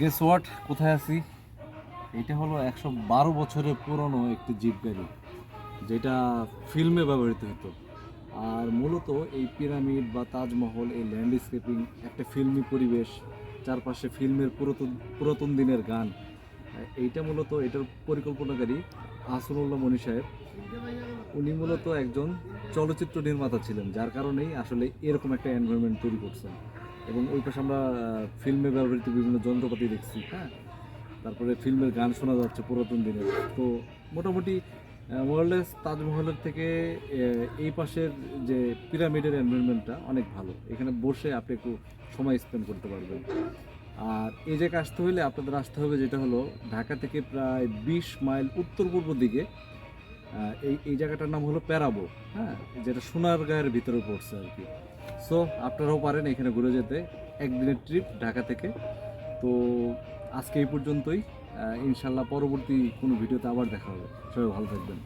Guess what কোথায় আছি? এটা হলো একশো বারো বছরের পুরনো একটি জিপ গাড়ি, যেটা ফিল্মে ব্যবহৃত হতো। আর মূলত এই পিরামিড বা তাজমহল, এই ল্যান্ডস্কেপিং একটা ফিল্মি পরিবেশ, চারপাশে ফিল্মের পুরাতন পুরাতন দিনের গান। এইটা মূলত এটার পরিকল্পনাকারী হাসনুল্লাহ মনি সাহেব। উনি মূলত একজন চলচ্চিত্র নির্মাতা ছিলেন, যার কারণেই আসলে এরকম একটা এনভায়রনমেন্ট তৈরি করছেন। এবং ওই পাশে আমরা ফিল্মে ব্যবহৃত বিভিন্ন যন্ত্রপাতি দেখছি হ্যাঁ? তারপরে ফিল্মের গান শোনা যাচ্ছে পুরাতন দিনের তো মোটামুটি ওয়ার্ল্ডেস তাজমহলের থেকে এই পাশের যে পিরামিডের এনভায়রনমেন্টটা অনেক ভালো। এখানে বসে আপনি একটু সময় স্পেন্ড করতে পারবেন। আর এই জায়গায় আসতে হলে আপনাদের আসতে হবে, যেটা হলো ঢাকা থেকে প্রায় বিশ মাইল উত্তর পূর্ব দিকে এই এই জায়গাটার নাম হলো প্যারাবো হ্যাঁ? যেটা সোনারগাঁয়ের ভিতরে পড়ছে আর কি। সো আপনারাও পারেন এখানে ঘুরে যেতে, একদিনের ট্রিপ ঢাকা থেকে। তো আজকে এই পর্যন্তই। ইনশাল্লাহ পরবর্তী কোনো ভিডিওতে আবার দেখা হবে। সবাই ভালো থাকবেন।